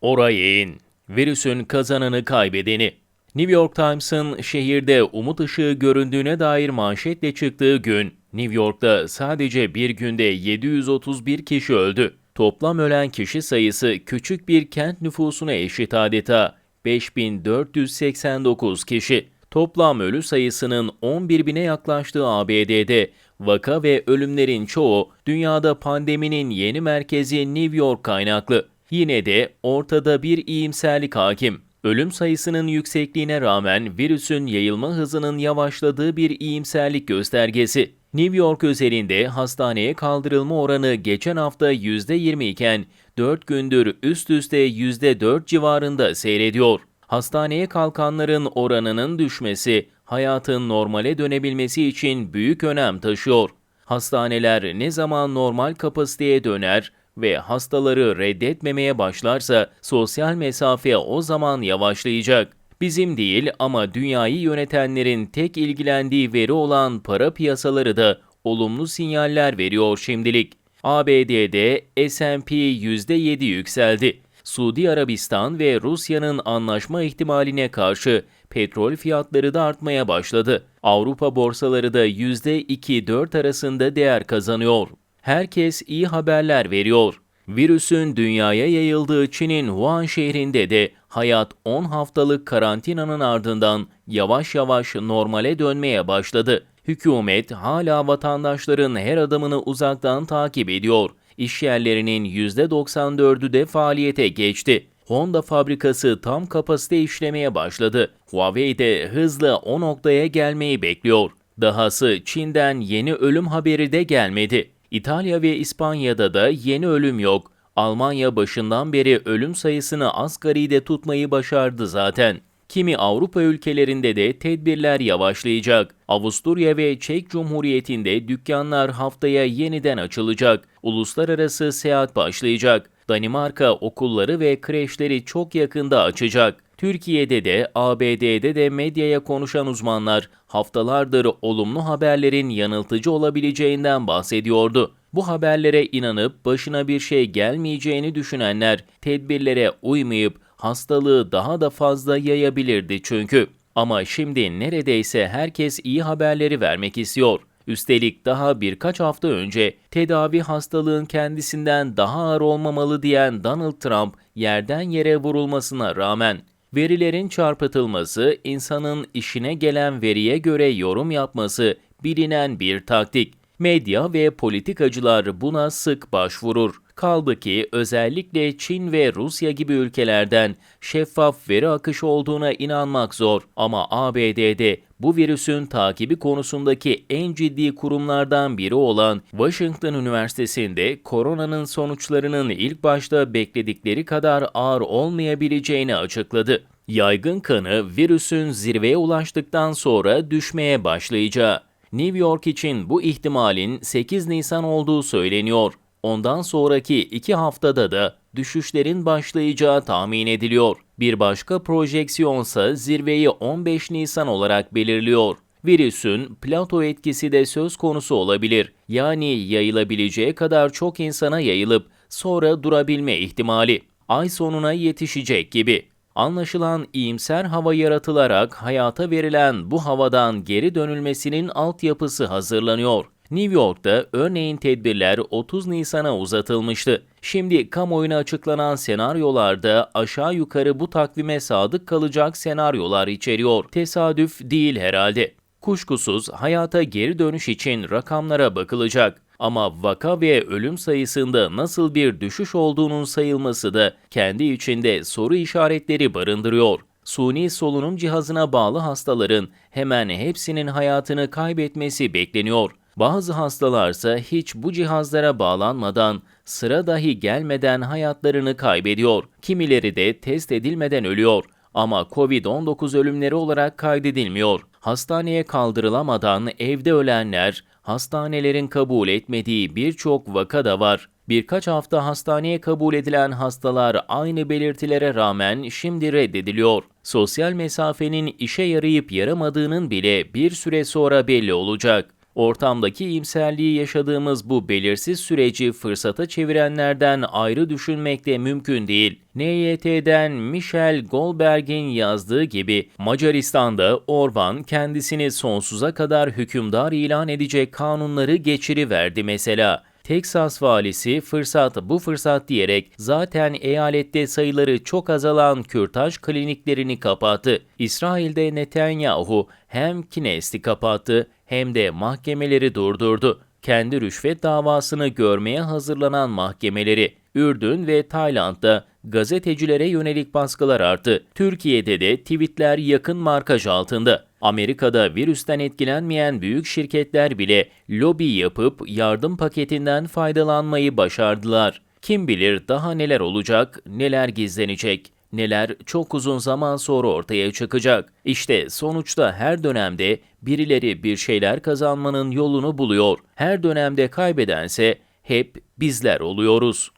Orayın, virüsün kazananı kaybedeni. New York Times'ın şehirde umut ışığı göründüğüne dair manşetle çıktığı gün, New York'ta sadece bir günde 731 kişi öldü. Toplam ölen kişi sayısı küçük bir kent nüfusuna eşit adeta 5489 kişi. Toplam ölü sayısının 11 bine yaklaştığı ABD'de vaka ve ölümlerin çoğu dünyada pandeminin yeni merkezi New York kaynaklı. Yine de ortada bir iyimserlik hakim. Ölüm sayısının yüksekliğine rağmen virüsün yayılma hızının yavaşladığı bir iyimserlik göstergesi. New York özelinde hastaneye kaldırılma oranı geçen hafta %20 iken 4 gündür üst üste %4 civarında seyrediyor. Hastaneye kalkanların oranının düşmesi hayatın normale dönebilmesi için büyük önem taşıyor. Hastaneler ne zaman normal kapasiteye döner ve hastaları reddetmemeye başlarsa sosyal mesafe o zaman yavaşlayacak. Bizim değil ama dünyayı yönetenlerin tek ilgilendiği veri olan para piyasaları da olumlu sinyaller veriyor şimdilik. ABD'de S&P %7 yükseldi. Suudi Arabistan ve Rusya'nın anlaşma ihtimaline karşı petrol fiyatları da artmaya başladı. Avrupa borsaları da %2-4 arasında değer kazanıyor. Herkes iyi haberler veriyor. Virüsün dünyaya yayıldığı Çin'in Wuhan şehrinde de hayat 10 haftalık karantinanın ardından yavaş yavaş normale dönmeye başladı. Hükümet hala vatandaşların her adımını uzaktan takip ediyor. İş yerlerinin %94'ü de faaliyete geçti. Honda fabrikası tam kapasite işlemeye başladı. Huawei de hızla o noktaya gelmeyi bekliyor. Dahası Çin'den yeni ölüm haberi de gelmedi. İtalya ve İspanya'da da yeni ölüm yok. Almanya başından beri ölüm sayısını asgaride tutmayı başardı zaten. Kimi Avrupa ülkelerinde de tedbirler yavaşlayacak. Avusturya ve Çek Cumhuriyeti'nde dükkanlar haftaya yeniden açılacak. Uluslararası seyahat başlayacak. Danimarka okulları ve kreşleri çok yakında açacak. Türkiye'de de ABD'de de medyaya konuşan uzmanlar haftalardır olumlu haberlerin yanıltıcı olabileceğinden bahsediyordu. Bu haberlere inanıp başına bir şey gelmeyeceğini düşünenler tedbirlere uymayıp hastalığı daha da fazla yayabilirdi çünkü. Ama şimdi neredeyse herkes iyi haberleri vermek istiyor. Üstelik daha birkaç hafta önce tedavi hastalığın kendisinden daha ağır olmamalı diyen Donald Trump yerden yere vurulmasına rağmen verilerin çarpıtılması, insanın işine gelen veriye göre yorum yapması bilinen bir taktik. Medya ve politikacılar buna sık başvurur. Kaldı ki özellikle Çin ve Rusya gibi ülkelerden şeffaf veri akışı olduğuna inanmak zor. Ama ABD'de bu virüsün takibi konusundaki en ciddi kurumlardan biri olan Washington Üniversitesi'nde koronanın sonuçlarının ilk başta bekledikleri kadar ağır olmayabileceğini açıkladı. Yaygın kanı virüsün zirveye ulaştıktan sonra düşmeye başlayacağı. New York için bu ihtimalin 8 Nisan olduğu söyleniyor. Ondan sonraki iki haftada da düşüşlerin başlayacağı tahmin ediliyor. Bir başka projeksiyonsa zirveyi 15 Nisan olarak belirliyor. Virüsün plato etkisi de söz konusu olabilir. Yani yayılabileceği kadar çok insana yayılıp sonra durabilme ihtimali. Ay sonuna yetişecek gibi. Anlaşılan iyimser hava yaratılarak hayata verilen bu havadan geri dönülmesinin altyapısı hazırlanıyor. New York'ta örneğin tedbirler 30 Nisan'a uzatılmıştı. Şimdi kamuoyuna açıklanan senaryolarda aşağı yukarı bu takvime sadık kalacak senaryolar içeriyor. Tesadüf değil herhalde. Kuşkusuz hayata geri dönüş için rakamlara bakılacak. Ama vaka ve ölüm sayısında nasıl bir düşüş olduğunun sayılması da kendi içinde soru işaretleri barındırıyor. Suni solunum cihazına bağlı hastaların hemen hepsinin hayatını kaybetmesi bekleniyor. Bazı hastalarsa hiç bu cihazlara bağlanmadan, sıra dahi gelmeden hayatlarını kaybediyor. Kimileri de test edilmeden ölüyor ama COVID-19 ölümleri olarak kaydedilmiyor. Hastaneye kaldırılamadan evde ölenler, hastanelerin kabul etmediği birçok vaka da var. Birkaç hafta hastaneye kabul edilen hastalar aynı belirtilere rağmen şimdi reddediliyor. Sosyal mesafenin işe yarayıp yaramadığının bile bir süre sonra belli olacak. Ortamdaki iyimserliği yaşadığımız bu belirsiz süreci fırsata çevirenlerden ayrı düşünmek de mümkün değil. NYT'den Michel Goldberg'in yazdığı gibi Macaristan'da Orban kendisini sonsuza kadar hükümdar ilan edecek kanunları geçiriverdi mesela. Teksas valisi fırsat bu fırsat diyerek zaten eyalette sayıları çok azalan kürtaj kliniklerini kapattı. İsrail'de Netanyahu hem Kines'i kapattı hem de mahkemeleri durdurdu. Kendi rüşvet davasını görmeye hazırlanan mahkemeleri Ürdün ve Tayland'da gazetecilere yönelik baskılar arttı. Türkiye'de de tweetler yakın markaj altında. Amerika'da virüsten etkilenmeyen büyük şirketler bile lobi yapıp yardım paketinden faydalanmayı başardılar. Kim bilir daha neler olacak, neler gizlenecek, neler çok uzun zaman sonra ortaya çıkacak. İşte sonuçta her dönemde birileri bir şeyler kazanmanın yolunu buluyor. Her dönemde kaybedense hep bizler oluyoruz.